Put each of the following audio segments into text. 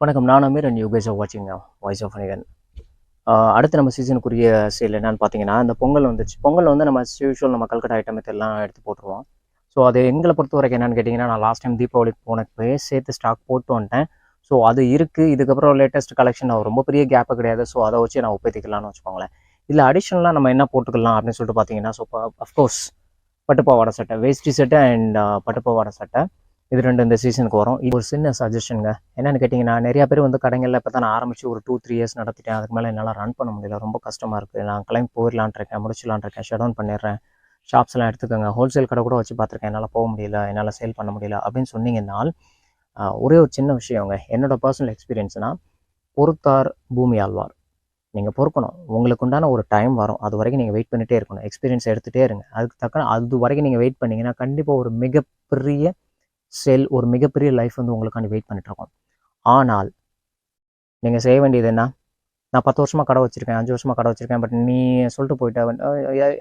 வணக்கம் நான் Amir and you guys are வாட்சிங் வாய்ஸ் ஆஃப் அனிகன் அடுத்து நம்ம சீசனுக்குரிய சேல் என்னன்னு பார்த்தீங்கன்னா இந்த பொங்கல் வந்துச்சு. பொங்கல் வந்து நம்ம யூஷுவல் நம்ம கல்கட்டா ஐட்டமத்தை எல்லாம் எடுத்து போட்டுருவோம். ஸோ அது எங்களை பொறுத்த வரைக்கும் என்னென்னு கேட்டிங்கன்னா நான் லாஸ்ட் டைம் தீபாவளிக்கு போனப்பே சேர்த்து ஸ்டாக் போட்டு வந்துட்டேன். ஸோ அது இருக்குது இதுக்கப்புறம் லேட்டஸ்ட் கலெக்ஷன் ரொம்ப பெரிய கேப்பு கிடையாது. ஸோ அதை வச்சு நான் ஒப்பேத்திக்கலாம்னு வச்சுக்கோங்களேன். இல்லை அடிஷ்னலாக நம்ம என்ன போட்டுக்கலாம் அப்படின்னு சொல்லிட்டு பார்த்தீங்கன்னா ஸோ அஃப்கோர்ஸ் பட்டுப்பாவாடை சட்டை வேஷ்டி சட்டை அண்ட் பட்டுப்பாவாடை சட்டை. இது ரெண்டு இந்த சீசனுக்கு வரும். இது ஒரு சின்ன சஜஷனுங்க என்னென்னு கேட்டிங்கன்னா நிறைய பேர் வந்து கடைகளில் இப்போ தான் நான் ஆரம்பித்து ஒரு டூ த்ரீ இயர்ஸ் நடத்திட்டேன். அதுக்கு மேலே என்னால் ரன் பண்ண முடியல. ரொம்ப கஷ்டமாக இருக்குது நான் கிளம்பி போயிடலான் இருக்கேன். முடிச்சலான் இருக்கேன். ஷட் டவுன் பண்ணிடுறேன். ஷாப்ஸ் எல்லாம் எடுத்துக்கோங்க. ஹோல்சேல் கடை கூட வச்சு பார்த்துருக்கேன். என்னால் போக முடியல. என்னால் சேல் பண்ண முடியல. அப்படின்னு சொன்னீங்கன்னால் ஒரே ஒரு சின்ன விஷயங்க. என்னோடய பர்சனல் எக்ஸ்பீரியன்ஸ்னால் பொறுத்தார் பூமி ஆழ்வார். நீங்கள் பொறுக்கணும். உங்களுக்கு உண்டான ஒரு டைம் வரும். அது வரைக்கும் நீங்கள் வெயிட் பண்ணிகிட்டே இருக்கணும். எக்ஸ்பீரியன்ஸ் எடுத்துகிட்டே இருங்க. அதுக்கு தக்க அது வரைக்கும் நீங்கள் வெயிட் பண்ணிங்கன்னா கண்டிப்பாக ஒரு மிகப்பெரிய செல் ஒரு மிகப்பெரிய லைஃப் வந்து உங்களுக்காண்டி வெயிட் பண்ணிட்டு இருக்கோம் ஆனால் நீங்கள் செய்ய வேண்டியது என்ன? நான் பத்து வருஷமாக கடை வச்சுருக்கேன் அஞ்சு வருஷமாக கடை வச்சுருக்கேன் பட் நீ சொல்லிட்டு போயிட்ட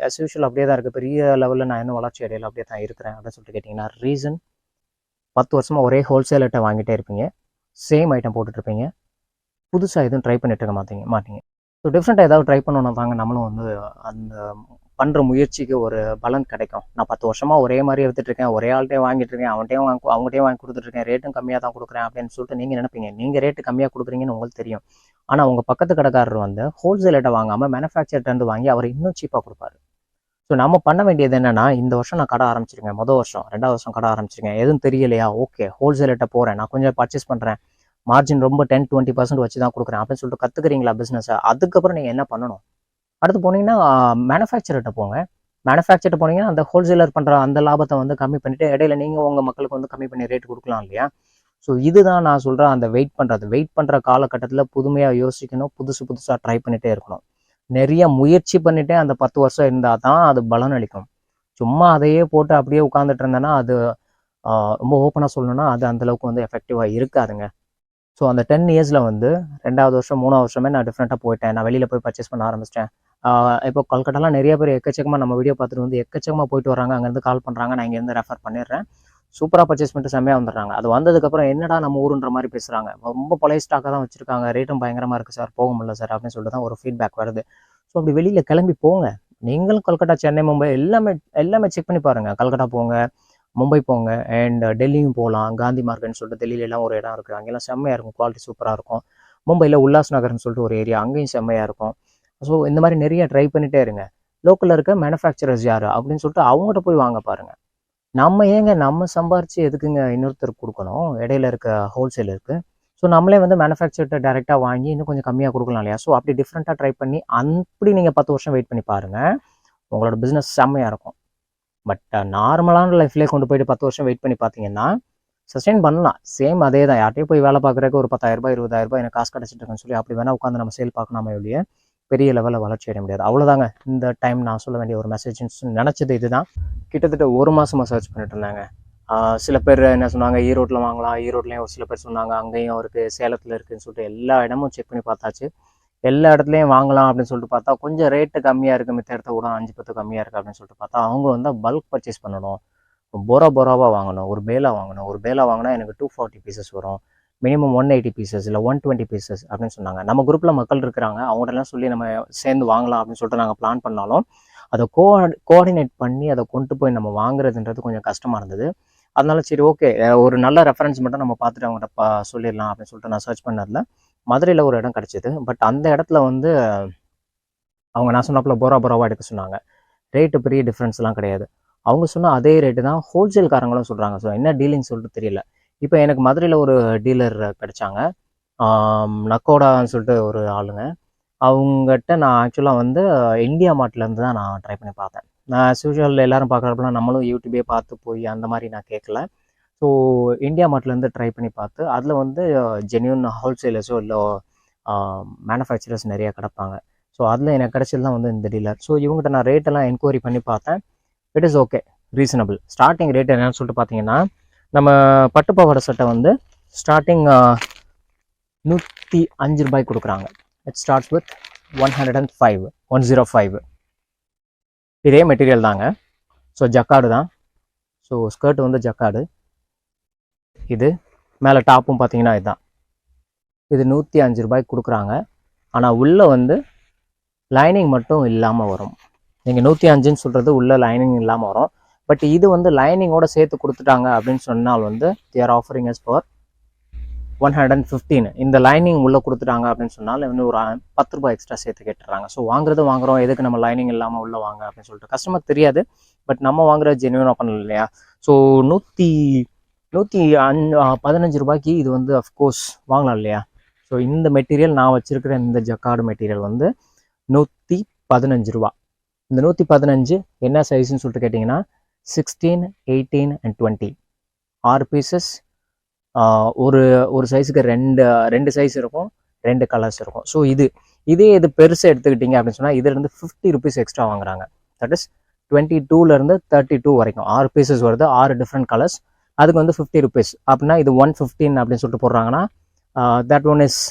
அஸ் யூஷுவல் uh, அப்படியே தான் இருக்குது பெரிய லெவலில் நான் இன்னும் வளர்ச்சி அடையல அப்படியே தான் இருக்கிறேன் அப்படின்னு சொல்லிட்டு கேட்டிங்கன்னா ரீசன் பத்து வருஷமாக ஒரே ஹோல்சேலர்கிட்ட வாங்கிட்டே இருப்பீங்க. சேம் ஐட்டம் போட்டுட்ருப்பீங்க புதுசாக எதுவும் ட்ரை பண்ணிட்டு இருக்க மாட்டீங்க மாட்டீங்க. ஸோ டிஃப்ரெண்ட்டாக ஏதாவது ட்ரை பண்ணணும் தாங்க நம்மளும் வந்து அந்த பண்ணுற முயற்சிக்கு ஒரு பலன் கிடைக்கும். நான் பத்து வருஷமாக ஒரே மாதிரி எடுத்துட்டு இருக்கேன். ஒரே ஆள்கிட்டே வாங்கிட்டு இருக்கேன். அவன்கிட்டயும் வாங்கி அவங்ககிட்டயும் வாங்கி கொடுத்துட்ருக்கேன் ரேட்டும் கம்மியாக தான் கொடுக்குறேன் அப்படின்னு சொல்லிட்டு நீங்கள் நினைப்பீங்க. நீங்கள் ரேட்டு கம்மியாக கொடுக்குறீங்கன்னு உங்களுக்கு தெரியும். ஆனால் உங்கள் பக்கத்து கடைக்காரர் வந்து ஹோல்சேல்கிட்ட வாங்காமல் மேனுஃபேக்சர்ட்டேருந்து வாங்கி அவர் இன்னும் சீப்பாக கொடுப்பாரு. ஸோ நம்ம பண்ண வேண்டியது என்னென்னா இந்த வருஷம் நான் கடை ஆரம்பிச்சிருக்கேன் மொதல் வருஷம் ரெண்டாவது வருஷம் கடை ஆரம்பிச்சிருக்கேன் எதுவும் தெரியலையா? ஓகே ஹோல்சேல்கிட்ட போகிறேன் நான் கொஞ்சம் பர்ச்சேஸ் பண்ணுறேன் மார்ஜின் ரொம்ப டென் டுவெண்ட்டி பர்சன்ட் வச்சு தான் கொடுக்குறேன் அப்படின்னு சொல்லிட்டு கற்றுக்குறீங்களா பிஸ்னஸை அதுக்கப்புறம் நீங்கள் என்ன பண்ணணும்? அடுத்து போனீங்கன்னா மேனுஃபேக்சர்கிட்ட போங்க. மேனுஃபேக்சர்கிட்ட போனீங்கன்னா அந்த ஹோல்சேலர் பண்ணுற அந்த லாபத்தை வந்து கம்மி பண்ணிட்டு இடையில நீங்கள் உங்கள் மக்களுக்கு வந்து கம்மி பண்ணி ரேட் கொடுக்கலாம் இல்லையா? ஸோ இதுதான் நான் சொல்கிறேன் அந்த வெயிட் பண்ணுறது வெயிட் பண்ணுற காலகட்டத்தில் புதுமையாக யோசிக்கணும் புதுசு புதுசாக ட்ரை பண்ணிகிட்டே இருக்கணும். நிறைய முயற்சி பண்ணிட்டே அந்த பத்து வருஷம் இருந்தால் தான் அது பலன் அளிக்கும். சும்மா அதையே போட்டு அப்படியே உட்காந்துட்டு இருந்தேன்னா அது ரொம்ப ஓப்பனாக சொல்லணும்னா அது அந்தளவுக்கு வந்து எஃபெக்டிவாக இருக்காதுங்க. ஸோ அந்த டென் இயர்ஸில் வந்து ரெண்டாவது வருஷம் மூணாவது வருஷமே நான் டிஃப்ரெண்ட்டாக போயிட்டேன். நான் வெளியில் போய் பர்ச்சேஸ் பண்ண ஆரம்பிச்சிட்டேன். இப்போ கல்கட்டாலாம் நிறைய பேர் எக்கச்சக்கமாக நம்ம வீடியோ பார்த்துட்டு வந்து எக்கச்சக்கமாக போயிட்டு வராங்க. அங்கேருந்து கால் பண்ணுறாங்க நான் இங்கேருந்து ரெஃபர் பண்ணிடுறேன். சூப்பராக பர்ச்சேஸ் பண்ணிட்டு செம்மையாக வந்துடுறாங்க. அது வந்ததுக்கப்புறம் என்னடா நம்ம ஊருன்ற மாதிரி பேசுகிறாங்க ரொம்ப பழைய ஸ்டாக்காக தான் வச்சுருக்காங்க. ரேட்டும் பயங்கரமாக இருக்குது சார் போக முடியல சார் அப்படின்னு சொல்லிட்டு தான் ஒரு ஃபீட்பேக் வருது. ஸோ அப்படி வெளியில் கிளம்பி போங்க. நீங்களும் கல்கட்டா சென்னை மும்பை எல்லாமே எல்லாமே செக் பண்ணி பாருங்கள் கல்கட்டா போங்க மும்பை போங்க அண்ட் டெல்லியும் போகலாம். காந்தி மார்க்கெட்னு சொல்லிட்டு டெல்லியில எல்லாம் ஒரு இடம் இருக்குது அங்கெல்லாம் செம்மையாக இருக்கும். குவாலிட்டி சூப்பராக இருக்கும். மும்பையில் உல்லாஸ் நகர்னு சொல்லிட்டு ஒரு ஏரியா அங்கேயும் செம்மையாக இருக்கும். ஸோ இந்த மாதிரி நிறைய ட்ரை பண்ணிட்டே இருங்க. லோக்கலில் இருக்க மேனுஃபேக்சரர்ஸ் யார்? அப்படின்னு சொல்லிட்டு அவங்ககிட்ட போய் வாங்க பாருங்க. நம்ம ஏங்க நம்ம சம்பாரித்து எதுக்குங்க இன்னொருத்தருக்கு கொடுக்கணும்? இடையில இருக்க ஹோல்சேலருக்கு ஸோ நம்மளே வந்து மேனுஃபேக்சர்கிட்ட டேரெக்டாக வாங்கி இன்னும் கொஞ்சம் கம்மியாக கொடுக்கலாம் இல்லையா? ஸோ அப்படி டிஃப்ரெண்ட்டாக ட்ரை பண்ணி அப்படி நீங்கள் பத்து வருஷம் வெயிட் பண்ணி பாருங்கள் உங்களோட பிஸ்னஸ் செம்மையாக இருக்கும். பட் நார்மலான லைஃப்லேயே கொண்டு போயிட்டு பத்து வருஷம் வெயிட் பண்ணி பார்த்தீங்கன்னா சஸ்டெயின் பண்ணலாம். சேம் அதே தான் யார்ட்டையும் போய் வேலை பார்க்குறதுக்கு ஒரு பத்தாயிரரூபா இருபதாயிரரூபா எனக்கு காசு கிடச்சிட்டு இருக்குன்னு சொல்லி அப்படி வேணால் உட்காந்து நம்ம சேல் பார்க்கலாமே ஒழிய பெரிய லெவலில் வளர்ச்சி அடைய முடியாது. அவ்வளோதாங்க இந்த டைம் நான் சொல்ல வேண்டிய ஒரு மெசேஜ்னு நினச்சது இதுதான். கிட்டத்தட்ட ஒரு மாதமாக சர்ச் பண்ணிட்டு இருந்தாங்க. சில பேர் என்ன சொன்னாங்க ஈரோட்டில் வாங்கலாம் ஈரோட்லேயும் ஒரு சில பேர் சொன்னாங்க அங்கேயும் இருக்குது சேலத்தில் இருக்குதுன்னு சொல்லிட்டு எல்லா இடமும் செக் பண்ணி பார்த்தாச்சு. எல்லா இடத்துலையும் வாங்கலாம் அப்படின்னு சொல்லிட்டு பார்த்தா கொஞ்சம் ரேட்டு கம்மியாக இருக்குது மித்த இடத்த கூட அஞ்சு பத்து கம்மியாக இருக்குது அப்படின்னு சொல்லிட்டு பார்த்தா அவங்க வந்து பல்க் பர்ச்சேஸ் பண்ணணும். போரா போராவாக வாங்கணும் ஒரு பேலா வாங்கணும். ஒரு பேலா வாங்கினா எனக்கு டூ ஃபார்ட்டி பீசஸ் வரும். மினிமம் ஒன் எயிட்டி பீசஸ் இல்லை ஒன் டுவெண்ட்டி பீசஸ் அப்படின்னு சொன்னாங்க. நம்ம குரூப்பில் மக்கள் இருக்கிறாங்க. அவங்களெல்லாம் சொல்லி நம்ம சேர்ந்து வாங்கலாம் அப்படின்னு சொல்லிட்டு நாங்கள் பிளான் பண்ணாலும் அதை கோ கோஆர்டினேட் பண்ணி அதை கொண்டு போய் நம்ம வாங்குறதுன்றது கொஞ்சம் கஷ்டமாக இருந்தது. அதனால சரி ஓகே ஒரு நல்ல ரெஃபரன்ஸ் மட்டும் நம்ம பார்த்துட்டு அவங்கள்ட்ட பா சொல்லிடலாம் அப்படின்னு சொல்லிட்டு நான் சர்ச் பண்ணதில் மதுரையில் ஒரு இடம் கிடச்சிது. பட் அந்த இடத்துல வந்து அவங்க நான் சொன்னாப்புல போரா போராவாக எடுக்க சொன்னாங்க. ரேட்டு பெரிய டிஃப்ரென்ஸ்லாம் கிடையாது. அவங்க சொன்ன அதே ரேட்டு தான் ஹோல்சேல்காரங்களும் சொல்கிறாங்க ஸோ என்ன டீலிங் சொல்லிட்டு தெரியல. இப்போ எனக்கு மதுரையில் ஒரு டீலர் கிடைச்சாங்க. நக்கோடான்னு சொல்லிட்டு ஒரு ஆளுங்க. அவங்ககிட்ட நான் ஆக்சுவலாக வந்து இந்தியா மார்ட்லேருந்து தான் நான் ட்ரை பண்ணி பார்த்தேன். நான் யூஷுவல் எல்லோரும் பார்க்குறப்பெல்லாம் நம்மளும் யூடியூபே பார்த்து போய் அந்த மாதிரி நான் கேட்கல ஸோ இந்தியா மார்ட்லேருந்து ட்ரை பண்ணி பார்த்து அதில் வந்து ஜென்யூன் ஹோல்சேலர்ஸோ இல்லை மேனுஃபேக்சரர்ஸ் நிறையா கிடப்பாங்க. ஸோ அதில் எனக்கு கிடைச்சது தான் வந்து இந்த டீலர் ஸோ இவங்ககிட்ட நான் ரேட்டெல்லாம் என்கொயரி பண்ணி பார்த்தேன். It is okay reasonable starting rate என்னென்னு சொல்லிட்டு பார்த்தீங்கன்னா நம்ம பட்டுப்பாவாடை சட்டை வந்து ஸ்டார்டிங் நூற்றி அஞ்சு ரூபாய் கொடுக்குறாங்க. It starts with one hundred and five one zero five இதே மெட்டீரியல் தாங்க. ஸோ ஜக்காடு தான். ஸோ ஸ்கர்ட் வந்து ஜக்காடு இது மேலே டாப்பும் பார்த்தீங்கன்னா இதுதான் இது நூற்றி அஞ்சு ரூபாய்க்கு கொடுக்குறாங்க. ஆனால் உள்ளே வந்து லைனிங் மட்டும் இல்லாமல் வரும். நீங்கள் நூற்றி அஞ்சுன்னு சொல்கிறது உள்ளே லைனிங் இல்லாமல் வரும். பட் இது வந்து லைனிங்கோட சேர்த்து கொடுத்துட்டாங்க அப்படின்னு சொன்னால் வந்து they're offering as for one hundred and fifteen இந்த லைனிங் உள்ளே கொடுத்துட்டாங்க அப்படின்னு சொன்னால் இன்னும் ஒரு பத்து ரூபாய் எக்ஸ்ட்ரா சேர்த்து கேட்டுறாங்க ஸோ வாங்குறது வாங்குறோம். எதுக்கு நம்ம லைனிங் இல்லாமல் உள்ளே வாங்க அப்படின்னு சொல்லிட்டு. கஸ்டமர் தெரியாது பட் நம்ம வாங்குற ஜென்யூனாக பண்ணல இல்லையா? ஸோ நூற்றி நூற்றி அஞ்சு பதினஞ்சு ரூபாய்க்கு இது வந்து அஃப்கோர்ஸ் வாங்கலாம் இல்லையா? ஸோ இந்த மெட்டீரியல் நான் வச்சுருக்கிற இந்த ஜக்கார்டு மெட்டீரியல் வந்து நூற்றி பதினஞ்சு ரூபா. இந்த நூற்றி பதினஞ்சு என்ன சைஸ்ன்னு சொல்லிட்டு கேட்டிங்கன்னா சிக்ஸ்டீன் எயிட்டீன் அண்ட் டுவெண்ட்டி ஆறு பீசஸ் ஒரு ஒரு சைஸுக்கு ரெண்டு ரெண்டு சைஸ் இருக்கும் ரெண்டு கலர்ஸ் இருக்கும். ஸோ இது இதே இது பெருசாக எடுத்துக்கிட்டிங்க அப்படின்னு சொன்னால் இதுலேருந்து ஃபிஃப்டி ருபீஸ் எக்ஸ்ட்ரா வாங்குறாங்க. தட் இஸ் டுவெண்ட்டி டூலேருந்து தேர்ட்டி டூ வரைக்கும். ஆறு பீசஸ் வருது ஆறு டிஃப்ரெண்ட் கலர்ஸ் அதுக்கு வந்து ஃபிஃப்டி ருபீஸ் அப்படின்னா இது ஒன் ஃபிஃப்டீன் அப்படின்னு சொல்லிட்டு போடுறாங்கன்னா that one is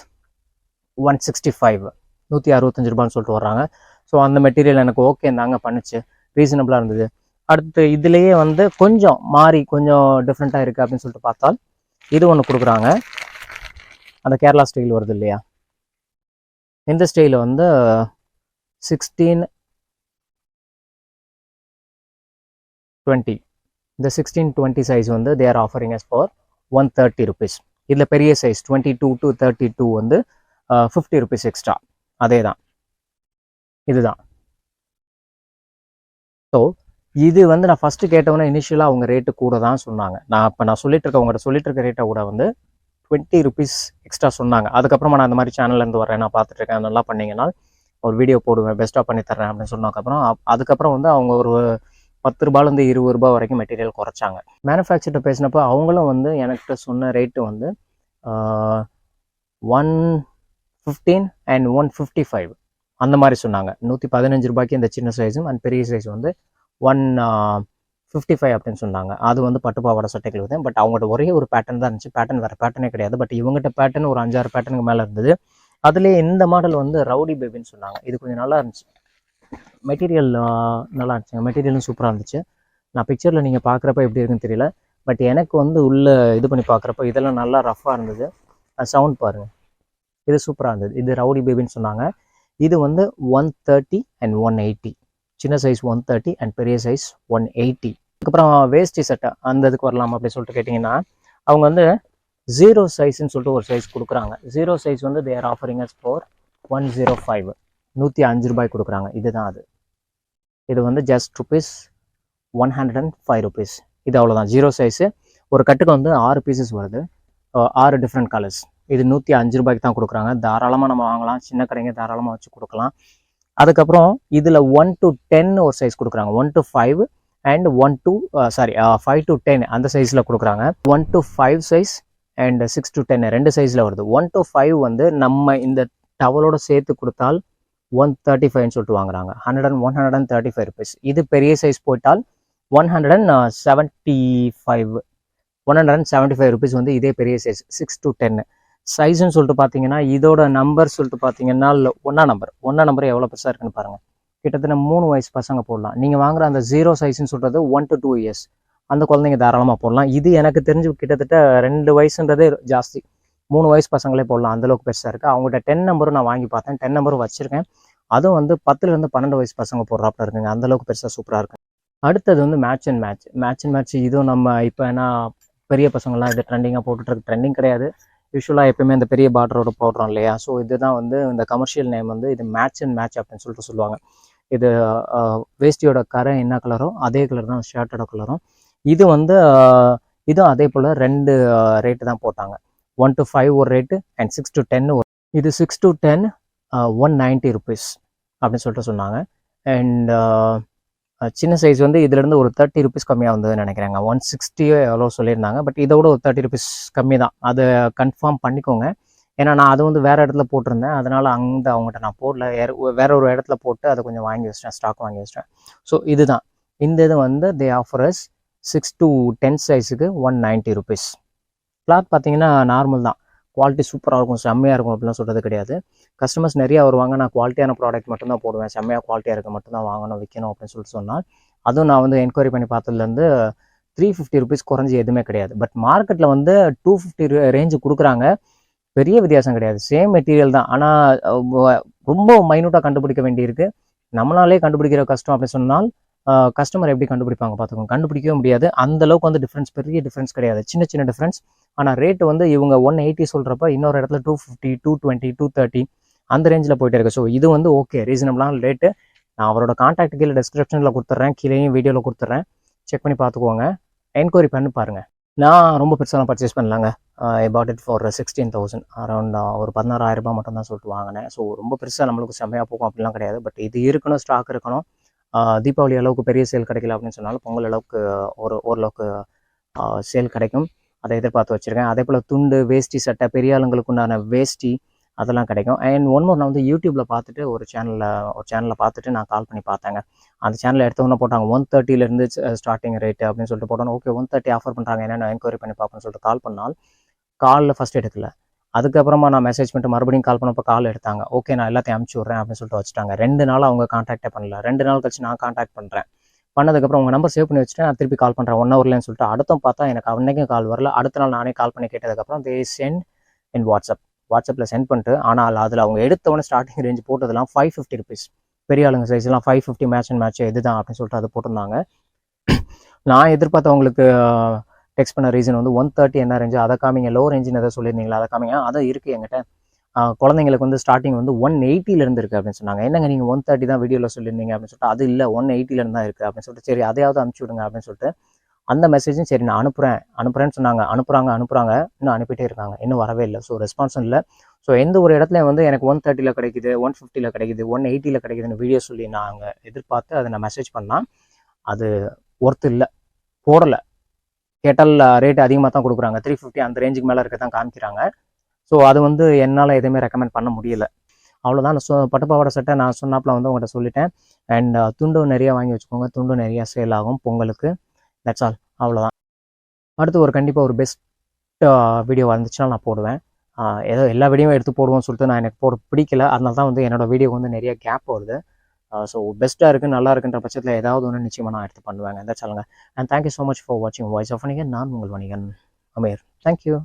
one sixty five நூற்றி அறுபத்தஞ்சு ரூபான்னு சொல்லிட்டு வர்றாங்க. ஸோ அந்த மெட்டீரியல் எனக்கு ஓகே தாங்க பண்ணுச்சு. ரீசனபிளாக இருந்தது. அடுத்து இதுலேயே வந்து கொஞ்சம் மாறி கொஞ்சம் டிஃப்ரெண்ட்டாக இருக்குது அப்படின்னு சொல்லிட்டு பார்த்தால் இது ஒன்று கொடுக்குறாங்க. அந்த கேரளா ஸ்டைல் வருது இல்லையா? இந்த ஸ்டைலில் வந்து சிக்ஸ்டீன் டுவெண்ட்டி இந்த சிக்ஸ்டீன் டுவெண்ட்டி சைஸ் வந்து they're offering as for one thirty rupees இதில் பெரிய size twenty two to thirty two வந்து ஃபிஃப்டி ருபீஸ் எக்ஸ்ட்ரா அதே தான் இதுதான். ஸோ இது வந்து நான் ஃபஸ்ட்டு கேட்டவொன்னே இனிஷியலாக அவங்க ரேட்டு கூட தான் சொன்னாங்க. நான் இப்போ நான் சொல்லிட்டு இருக்க உங்கள்கிட்ட சொல்லிட்டு இருக்க ரேட்டை கூட வந்து டுவெண்ட்டி ருபீஸ் எக்ஸ்ட்ரா சொன்னாங்க. அதுக்கப்புறமா நான் அந்த மாதிரி சேனல்லேருந்து வரேன் நான் பார்த்துட்டு இருக்கேன் நல்லா பண்ணீங்கன்னா ஒரு வீடியோ போடுவேன் பெஸ்ட்டாக பண்ணி தரேன் அப்படின்னு சொன்னதுக்கப்புறம் அதுக்கப்புறம் வந்து அவங்க ஒரு பத்து ரூபாலேருந்து இருபது ரூபாய் வரைக்கும் மெட்டீரியல் குறைச்சாங்க. மேனுஃபேக்சர்கிட்ட பேசினப்போ அவங்களும் வந்து எனக்கிட்ட சொன்ன ரேட்டு வந்து one fifteen and one fifty five அந்த மாதிரி சொன்னாங்க. நூற்றி பதினஞ்சு ரூபாய்க்கு இந்த சின்ன சைஸும் அண்ட் பெரிய சைஸ் வந்து ஒன் ஃபிஃப்டி ஃபைவ் அப்படின்னு சொன்னாங்க. அது வந்து பட்டு பாவாடை சட்டைகள் தான் பட் அவங்கள்ட்ட ஒரே ஒரு பேட்டர்ன் தான் இருந்துச்சு. பேட்டர்ன் வேறு பேட்டர்னே கிடையாது. பட் இவங்ககிட்ட பேட்டர்ன் ஒரு அஞ்சாறு பேட்டர்னுக்கு மேலே இருந்தது. அதுலேயே இந்த மாடல் வந்து ரவுடி பேபின்னு சொன்னாங்க. இது கொஞ்சம் நல்லா இருந்துச்சு. மெட்டீரியல் uh, நல்லா இருந்துச்சுங்க. மெட்டீரியலும் சூப்பராக இருந்துச்சு. நான் பிக்சரில் நீங்கள் பார்க்குறப்ப எப்படி இருக்குன்னு தெரியல. பட் எனக்கு வந்து உள்ளே இது பண்ணி பார்க்குறப்ப இதெல்லாம் நல்லா ரஃப்பாக இருந்தது. சவுண்ட் பாருங்கள் இது சூப்பராக இருந்தது. இது ரவுடி பேபின்னு சொன்னாங்க. இது வந்து one thirty and one eighty சின்ன சைஸ் ஒன் தேர்ட்டி அண்ட் பெரிய சைஸ் ஒன் எயிட்டி அதுக்கப்புறம் வேஷ்டி சட்டை அந்த இதுக்கு வரலாம் அப்படின்னு சொல்லிட்டு கேட்டிங்கன்னா அவங்க வந்து ஜீரோ சைஸ்ன்னு சொல்லிட்டு ஒரு சைஸ் கொடுக்குறாங்க. ஜீரோ சைஸ் வந்து they're offering as for one zero five நூற்றி அஞ்சு ரூபாய் கொடுக்குறாங்க. இதுதான் அது. இது வந்து just rupees one hundred and five rupees இது அவ்வளோதான் ஜீரோ சைஸு ஒரு கட்டுக்கு வந்து ஆறு பீசஸ் வருது. ஆறு டிஃப்ரெண்ட் கலர்ஸ் இது நூற்றி அஞ்சு ரூபாய்க்கு தான் கொடுக்குறாங்க. தாராளமாக நம்ம வாங்கலாம். சின்ன கடைங்க தாராளமாக வச்சு கொடுக்கலாம். அதுக்கப்புறம் இதில் ஒன் டு டென் ஒரு சைஸ் கொடுக்குறாங்க. One to five and one to sorry five to ten அந்த சைஸில் கொடுக்குறாங்க. One to five size and six to ten ரெண்டு சைஸில் வருது. ஒன் டு ஃபைவ் வந்து நம்ம இந்த டவலோட சேர்த்து கொடுத்தால் ஒன் தேர்ட்டி ஃபைவ்னு சொல்லிட்டு வாங்குறாங்க. Hundred and one hundred and thirty five rupees இது பெரிய சைஸ் போயிட்டால் one hundred and seventy five one hundred and seventy five rupees வந்து இதே பெரிய சைஸ் சிக்ஸ் டு டென்னு சைஸ்ன்னு சொல்லிட்டு பார்த்தீங்கன்னா இதோட நம்பர் சொல்லிட்டு பார்த்தீங்கன்னா ஒன்றா நம்பர் ஒன்றா நம்பர் எவ்வளோ பெருசாக இருக்குன்னு பாருங்கள் கிட்டத்தட்ட மூணு வயசு பசங்க போடலாம். நீங்கள் வாங்குற அந்த ஜீரோ சைஸ்ன்னு சொல்கிறது ஒன் டு டூ இயர்ஸ் அந்த குழந்தைங்க தாராளமாக போடலாம். இது எனக்கு தெரிஞ்சு கிட்டத்தட்ட ரெண்டு வயசுன்றதே ஜாஸ்தி. மூணு வயசு பசங்களே போடலாம். அந்தளவுக்கு பெருசாக இருக்குது அவங்கள்ட்ட டென் நம்பரும் நான் வாங்கி பார்த்தேன். டென் நம்பரும் வச்சுருக்கேன். அதுவும் வந்து பத்துலேருந்து பன்னெண்டு வயசு பசங்க போடுறாப்புல இருக்குங்க. அந்தளவுக்கு பெருசாக சூப்பராக இருக்குது அடுத்தது வந்து match and match match and match இதுவும் நம்ம இப்போ என்ன பெரிய பசங்கள்லாம் இது ட்ரெண்டிங்காக போட்டுட்ருக்கு ட்ரெண்டிங் கிடையாது. யூஸ்வலாக எப்பயுமே இந்த பெரிய பார்டரோட போடுறோம் இல்லையா? ஸோ இதுதான் வந்து இந்த கமர்ஷியல் நேம் வந்து இது மேட்ச் அண்ட் மேட்ச் அப்படின்னு சொல்லிட்டு சொல்லுவாங்க. இது வேஷ்டியோட கரை என்ன கலரோ அதே கலர் தான் ஷர்ட்டோட கலரும் இது வந்து இதுவும் அதே போல் ரெண்டு ரேட்டு தான் போட்டாங்க. ஒன் டு ஃபைவ் ஒரு ரேட்டு அண்ட் சிக்ஸ் டு டென்னு ஒரு இது six to ten one ninety rupees அப்படின்னு சொல்லிட்டு சொன்னாங்க. அண்ட் சின்ன சைஸ் வந்து இதுலேருந்து ஒரு தேர்ட்டி ருபீஸ் கம்மியாக வந்ததுன்னு நினைக்கிறாங்க. ஒன் சிக்ஸ்டியோ எவ்வளோ சொல்லியிருந்தாங்க. பட் இதோட ஒரு தேர்ட்டி ருபீஸ் கம்மி தான் அதை கன்ஃபார்ம் பண்ணிக்கோங்க. ஏன்னா நான் அது வந்து வேறு இடத்துல போட்டிருந்தேன். அதனால் அந்த அவங்ககிட்ட நான் போடல. வேற- ஒரு இடத்துல போட்டு அதை கொஞ்சம் வாங்கி வச்சிட்டேன். ஸ்டாக் வாங்கி வச்சிட்டேன். ஸோ இதுதான். இந்த இது வந்து they offers six to ten சைஸுக்கு ஒன் நைன்ட்டி ருபீஸ் கிளாத் பார்த்தீங்கன்னா நார்மல் தான். குவாலிட்டி சூப்பராக இருக்கும் செம்மையாக இருக்கும் அப்படிலாம் சொல்கிறது கிடையாது. கஸ்டமர்ஸ் நிறையா வருவாங்க நான் குவாலிட்டியான ப்ராடக்ட் மட்டும்தான் போடுவேன் செம்மையாக குவாலிட்டியாக இருக்க மட்டும்தான் வாங்கணும் விற்கணும் அப்படின்னு சொல்லிட்டு சொன்னால் அதுவும் நான் வந்து என்கொயரி பண்ணி பார்த்ததுலேருந்து த்ரீ ஃபிஃப்டி ருபீஸ் குறைஞ்சி எதுவுமே கிடையாது. பட் மார்க்கெட்டில் வந்து டூ ஃபிஃப்டி ரேஞ்சு கொடுக்குறாங்க பெரிய வித்தியாசம் கிடையாது. சேம் மெட்டீரியல் தான். ஆனால் ரொம்ப மைனூட்டாக கண்டுபிடிக்க வேண்டியிருக்கு. நம்மளாலே கண்டுபிடிக்கிற கஷ்டம் அப்படின்னு சொன்னால் கஸ்டமர் எப்படி கண்டுபிடிப்பாங்க பார்த்துக்கோங்க. கண்டுபிடிக்கவே முடியாது. அந்த அளவுக்கு வந்து டிஃப்ரென்ஸ் பெரிய டிஃப்ரென்ஸ் கிடையாது. சின்ன சின்ன டிஃப்ரென்ஸ் ஆனால் ரேட்டு வந்து இவங்க ஒன் எயிட்டி சொல்கிறப்ப இன்னொரு இடத்துல two fifty two twenty two thirty அந்த ரேஞ்சில் போயிட்டு இருக்கு. ஸோ இது வந்து ஓகே ரீசனபிளான ரேட்டு நான் அவரோட கான்டாக்ட் கீழே டிஸ்கிரிப்ஷனில் கொடுத்துட்றேன் கீழேயும் வீடியோவில் கொடுத்துட்றேன் செக் பண்ணி பார்த்துக்கோங்க. என்கொயரி பண்ணி பாருங்கள் நான் ரொம்ப பெருசாலாம் பர்ச்சேஸ் பண்ணலாங்க. About it for sixteen thousand around ஒரு பதினாறாயிரம் ரூபாய் மட்டும் தான் சொல்லிட்டு வாங்கினேன். ஸோ ரொம்ப பெருசாக நம்மளுக்கு செம்மையாக போகும் அப்படிலாம் கிடையாது. பட் இது இருக்கணும் ஸ்டாக் இருக்கணும். தீபாவளி அளவுக்கு பெரிய சேல் கிடைக்கல அப்படின்னு சொன்னாலும் பொங்கல் அளவுக்கு ஒரு ஓரளவுக்கு சேல் கிடைக்கும். அதை எதிர்பார்த்து வச்சுருக்கேன். அதே போல் துண்டு வேஷ்டி சட்டை பெரிய ஆளுங்களுக்கு உண்டான வேஷ்டி அதெல்லாம் கிடைக்கும். அண்ட் ஒன் மோர் நான் வந்து யூடியூப்பில் பார்த்துட்டு ஒரு சேனலில் ஒரு சேனலில் பார்த்துட்டு நான் கால் பண்ணி பார்த்தேங்க. அந்த சேனலில் எடுத்தவொன்னே போட்டாங்க ஒன் தேர்ட்டிலேருந்து ஸ்டார்டிங் ரேட்டு அப்படின்னு சொல்லிட்டு போட்டோம் ஓகே ஒன் தேர்ட்டி ஆஃபர் பண்ணுறாங்க என்னென்ன என்கொயரி பண்ணி பார்ப்போம்னு சொல்லிட்டு கால் பண்ணால் காலில் ஃபஸ்ட் எடுக்கல. அதுக்கப்புறமா நான் மெசேஜ் பண்ணிட்டு மறுபடியும் கால் பண்ணப்போ கால் எடுத்தாங்க. ஓகே நான் எல்லாத்தையும் அமுச்சு விட்றேன் அப்படின்னு சொல்லிட்டு வச்சுட்டாங்க. ரெண்டு நாள் அவங்க காண்டாக்டே பண்ணல. ரெண்டு நாள் கழிச்சு நான் காண்டாக்ட் பண்ணுறேன் பண்ணதுக்கப்புறம் உங்கள் நம்பர் சேவ் பண்ணி வச்சுட்டு நான் திருப்பி கால் பண்ணுறேன் ஒன் ஹவர்லன்னு சொல்லிட்டு அடுத்தும் பார்த்தா எனக்கு அன்றைக்கும் கால் வரல. அடுத்த நாள் நானே கால் பண்ணி கேட்டதுக்கப்புறம் தே சென்ட் என் வாட்ஸ்அப் வாட்ஸ்அப்பில் சென்ட் பண்ணிட்டு ஆனால் அதில் அவங்க எடுத்தவொடனே ஸ்டார்டிங் ரேஞ்ச் போட்டதெல்லாம் ஃபைவ் ஃபிஃப்டி ருபீஸ் பெரிய ஆளுங்க சைஸ்லாம் five fifty match and match இதுதான் அப்படின்னு சொல்லிட்டு அது போட்டிருந்தாங்க. நான் எதிர்பார்த்தவங்களுக்கு டெக்ஸ்ட் பண்ண ரீசன் வந்து ஒன் தேர்ட்டி என்ன ரேஞ்சு அதை காமிங்க. லோ ரேஞ்சுன்னு எதாவது சொல்லியிருந்தீங்களா? அதை காமிங்க. அதை இருக்குது என்கிட்ட. குழந்தைங்களுக்கு வந்து ஸ்டார்டிங் வந்து ஒன் எயிட்டிலேருந்து இருக்குது அப்படின்னு சொன்னாங்க. என்னங்க நீங்கள் ஒன் தேர்ட்டி தான் வீடியோவில் சொல்லியிருந்தீங்க அப்படின்னு சொல்லிட்டு அது இல்லை ஒன் எயிட்டிலேருந்து தான் இருக்குது அப்படின்னு சொல்லிட்டு சரி அதையாவது அனுப்பிச்சி விடுங்க அப்படின்னு சொல்லிட்டு அந்த மெசேஜும் சரி நான் அனுப்புகிறேன் அனுப்புகிறேன்னு சொன்னாங்க. அனுப்புகிறாங்க அனுப்புகிறாங்க இன்னும் அனுப்பிட்டே இருக்காங்க. இன்னும் வரவே இல்லை. ஸோ ரெஸ்பான்ஸும் இல்லை. ஸோ எந்த ஒரு இடத்துல வந்து எனக்கு ஒன் தேர்ட்டியில் கிடைக்குது ஒன் ஃபிஃப்டியில் கிடைக்குது ஒன் எயிட்டியில் கிடைக்குதுன்னு வீடியோ சொல்லி நாங்கள் எதிர்பார்த்து அதை நான் மெசேஜ் பண்ணால் அது ஒர்த்து இல்லை. போடலை. கேட்டால் ரேட் அதிகமாக தான் கொடுக்குறாங்க. த்ரீ ஃபிஃப்டி அந்த ரேஞ்சுக்கு மேலே இருக்க தான் காமிக்கிறாங்க. ஸோ அது வந்து என்னால் எதுவுமே ரெக்கமெண்ட் பண்ண முடியல. அவ்வளோதான் நான் சொ பட்டுப்பாவாடை சட்டை நான் சொன்னாப்பில் வந்து உங்கள்கிட்ட சொல்லிட்டேன். அண்ட் uh, துண்டும் நிறையா வாங்கி வச்சுக்கோங்க. துண்டும் நிறையா சேல் ஆகும் பொங்கலுக்கு. தட்ஸ் ஆல் அவ்வளோதான் அடுத்து ஒரு கண்டிப்பாக ஒரு பெஸ்ட் வீடியோ uh, வந்துச்சுன்னா நான் போடுவேன். Uh, ஏதோ எல்லா வீடியோவும் எடுத்து போடுவோம்னு சொல்லிட்டு நான் எனக்கு போட பிடிக்கல. அதனால தான் வந்து என்னோட வீடியோ வந்து நிறைய கேப் வருது. ஸோ பெஸ்ட்டாக இருக்குது நல்லா இருக்குன்ற பட்சத்தில் ஏதாவது ஒன்று நிச்சயமாக நான் எடுத்து பண்ணுவேங்க. இந்த சொல்லுங்கள் and thank you so much for வாட்சிங் வாய்ஸ் ஆஃப் வணிகன் நான் உங்கள் வணிகன் அமீர். தேங்க்யூ